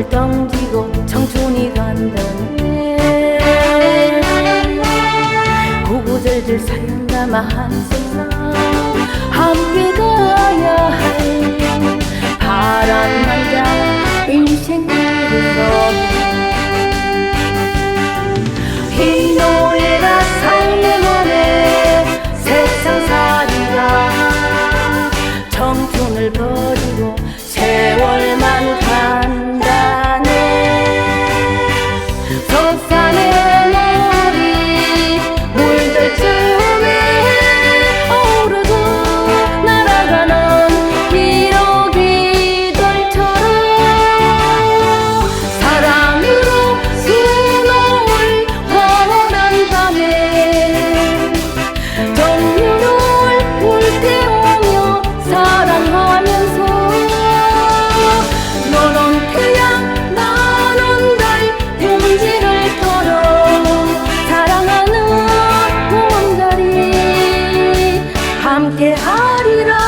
널 떠넘기고 청춘이 간다는 고고절절 사연 남아 한숨나 함께 가야 해 바람 날자 인생 길에서 흰 함께하리라.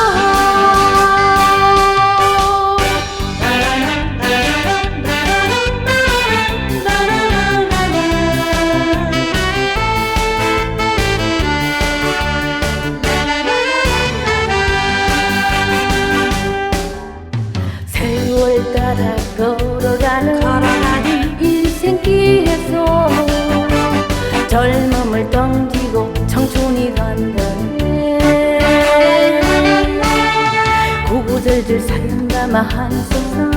걸어가는 걸어가는 인생길에서 젊은 들들 산담아 한소서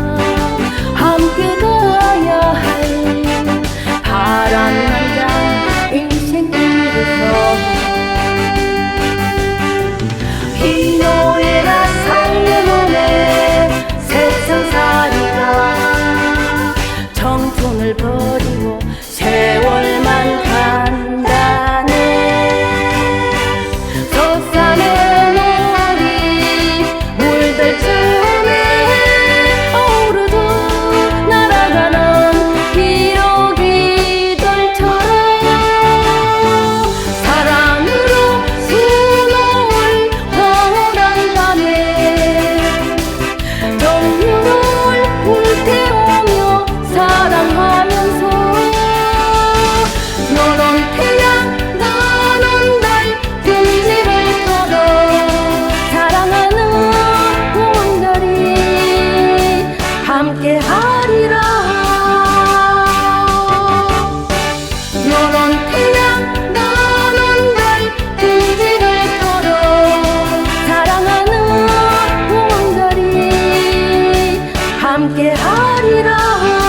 함께하리라.